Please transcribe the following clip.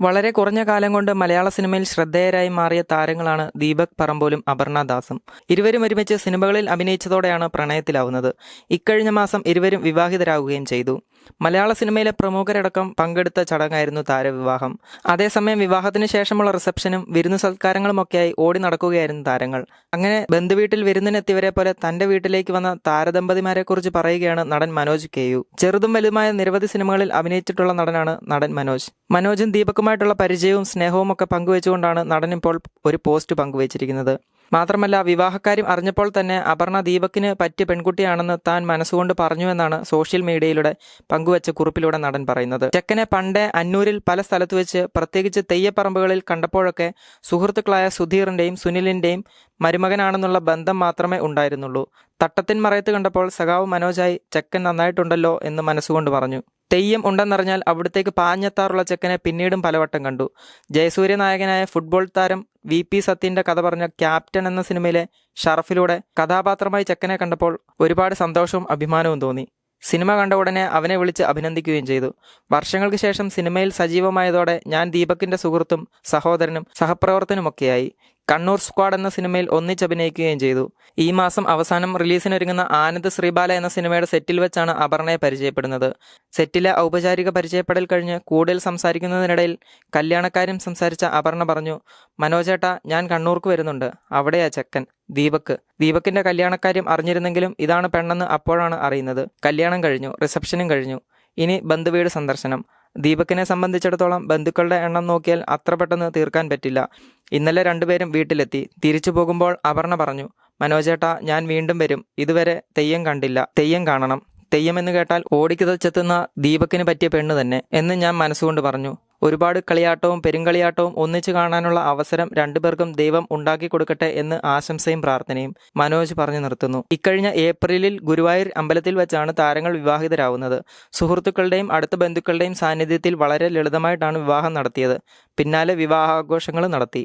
വളരെ കുറഞ്ഞ കാലം കൊണ്ട് മലയാള സിനിമയിൽ ശ്രദ്ധേയരായി മാറിയ താരങ്ങളാണ് ദീപക് പറമ്പോലും അപർണ ദാസും. ഇരുവരും ഒരുമിച്ച് സിനിമകളിൽ അഭിനയിച്ചതോടെയാണ് പ്രണയത്തിലാവുന്നത്. ഇക്കഴിഞ്ഞ മാസം ഇരുവരും വിവാഹിതരാകുകയും ചെയ്തു. മലയാള സിനിമയിലെ പ്രമുഖരടക്കം പങ്കെടുത്ത ചടങ്ങായിരുന്നു താരവിവാഹം. അതേസമയം വിവാഹത്തിന് ശേഷമുള്ള റിസപ്ഷനും വിരുന്നു സൽക്കാരങ്ങളുമൊക്കെയായി ഓടി നടക്കുകയായിരുന്നു താരങ്ങൾ. അങ്ങനെ ബന്ധുവീട്ടിൽ വിരുന്നിനെത്തിയവരെ പോലെ തന്റെ വീട്ടിലേക്ക് വന്ന താരദമ്പതിമാരെ കുറിച്ച് പറയുകയാണ് നടൻ മനോജ് കെയു ചെറുതും വലുതുമായ നിരവധി സിനിമകളിൽ അഭിനയിച്ചിട്ടുള്ള നടനാണ് നടൻ മനോജ്. മനോജും ദീപക്കുമായിട്ടുള്ള പരിചയവും സ്നേഹവും ഒക്കെ പങ്കുവെച്ചുകൊണ്ടാണ് നടൻ ഇപ്പോൾ ഒരു പോസ്റ്റ് പങ്കുവച്ചിരിക്കുന്നത്. മാത്രമല്ല വിവാഹക്കാര്യം അറിഞ്ഞപ്പോൾ തന്നെ അപർണ ദീപക്കിന് പറ്റിയ പെൺകുട്ടിയാണെന്ന് താൻ മനസ്സുകൊണ്ട് പറഞ്ഞുവെന്നാണ് സോഷ്യൽ മീഡിയയിലൂടെ പങ്കുവച്ച കുറിപ്പിലൂടെ നടൻ പറയുന്നത്. ചെക്കനെ പണ്ടേ അന്നൂരിൽ പല സ്ഥലത്ത് വെച്ച് പ്രത്യേകിച്ച് തെയ്യപ്പറമ്പുകളിൽ കണ്ടപ്പോഴൊക്കെ സുഹൃത്തുക്കളായ സുധീറിന്റെയും സുനിലിന്റെയും മരുമകനാണെന്നുള്ള ബന്ധം മാത്രമേ ഉണ്ടായിരുന്നുള്ളൂ. തട്ടത്തിൻ മറയത്ത് കണ്ടപ്പോൾ സഖാവ് മനോജായി ചെക്കൻ നന്നായിട്ടുണ്ടല്ലോ എന്ന് മനസ്സുകൊണ്ട് പറഞ്ഞു. തെയ്യം ഉണ്ടെന്നറിഞ്ഞാൽ അവിടത്തേക്ക് പാഞ്ഞെത്താറുള്ള ചെക്കനെ പിന്നീടും പലവട്ടം കണ്ടു. ജയസൂര്യ നായകനായ ഫുട്ബോൾ താരം വി പി സത്യന്റെ കഥ പറഞ്ഞ ക്യാപ്റ്റൻ എന്ന സിനിമയിലെ ഷറഫിലൂടെ കഥാപാത്രമായി ചെക്കനെ കണ്ടപ്പോൾ ഒരുപാട് സന്തോഷവും അഭിമാനവും തോന്നി. സിനിമ കണ്ട ഉടനെ അവനെ വിളിച്ച് അഭിനന്ദിക്കുകയും ചെയ്തു. വർഷങ്ങൾക്ക് ശേഷം സിനിമയിൽ സജീവമായതോടെ ഞാൻ ദീപകിന്റെ സുഹൃത്തും സഹോദരനും സഹപ്രവർത്തനുമൊക്കെയായി. കണ്ണൂർ സ്ക്വാഡ് എന്ന സിനിമയിൽ ഒന്നിച്ചഭിനയിക്കുകയും ചെയ്തു. ഈ മാസം അവസാനം റിലീസിനൊരുങ്ങുന്ന ആനന്ദ് ശ്രീബാല എന്ന സിനിമയുടെ സെറ്റിൽ വെച്ചാണ് അപർണയെ പരിചയപ്പെടുന്നത്. സെറ്റിലെ ഔപചാരിക പരിചയപ്പെടൽ കഴിഞ്ഞ് കൂടുതൽ സംസാരിക്കുന്നതിനിടയിൽ കല്യാണക്കാര്യം സംസാരിച്ച അപർണ പറഞ്ഞു മനോജേട്ട ഞാൻ കണ്ണൂർക്ക് വരുന്നുണ്ട്. അവിടെയാ ചെക്കൻ ദീപക്. ദീപക്കിന്റെ കല്യാണക്കാര്യം അറിഞ്ഞിരുന്നെങ്കിലും ഇതാണ് പെണ്ണെന്ന് അപ്പോഴാണ് അറിയുന്നത്. കല്യാണം കഴിഞ്ഞു റിസപ്ഷനും കഴിഞ്ഞു. ഇനി ബന്ധുവീട് സന്ദർശനം. ദീപകിനെ സംബന്ധിച്ചിടത്തോളം ബന്ധുക്കളുടെ എണ്ണം നോക്കിയാൽ അത്ര പെട്ടെന്ന് തീർക്കാൻ പറ്റില്ല. ഇന്നലെ രണ്ടുപേരും വീട്ടിലെത്തി. തിരിച്ചു പോകുമ്പോൾ അപർണ പറഞ്ഞു മനോജേട്ട ഞാൻ വീണ്ടും വരും. ഇതുവരെ തെയ്യം കണ്ടില്ല. തെയ്യം കാണണം. തെയ്യം എന്ന് കേട്ടാൽ ഓടിക്കിതച്ചെത്തുന്ന ദീപക്കിന് പറ്റിയ പെണ്ണ് തന്നെ എന്ന് ഞാൻ മനസ്സുകൊണ്ട് പറഞ്ഞു. ഒരുപാട് കളിയാട്ടവും പെരുങ്കളിയാട്ടവും ഒന്നിച്ചു കാണാനുള്ള അവസരം രണ്ടുപേർക്കും ദൈവം ഉണ്ടാക്കി കൊടുക്കട്ടെ എന്ന് ആശംസയും പ്രാർത്ഥനയും മനോജ് പറഞ്ഞു നിർത്തുന്നു. ഇക്കഴിഞ്ഞ ഏപ്രിലിൽ ഗുരുവായൂർ അമ്പലത്തിൽ വെച്ചാണ് താരങ്ങൾ വിവാഹിതരാവുന്നത്. സുഹൃത്തുക്കളുടെയും അടുത്ത ബന്ധുക്കളുടെയും സാന്നിധ്യത്തിൽ വളരെ ലളിതമായിട്ടാണ് വിവാഹം നടത്തിയത്. പിന്നാലെ വിവാഹാഘോഷങ്ങൾ നടത്തി.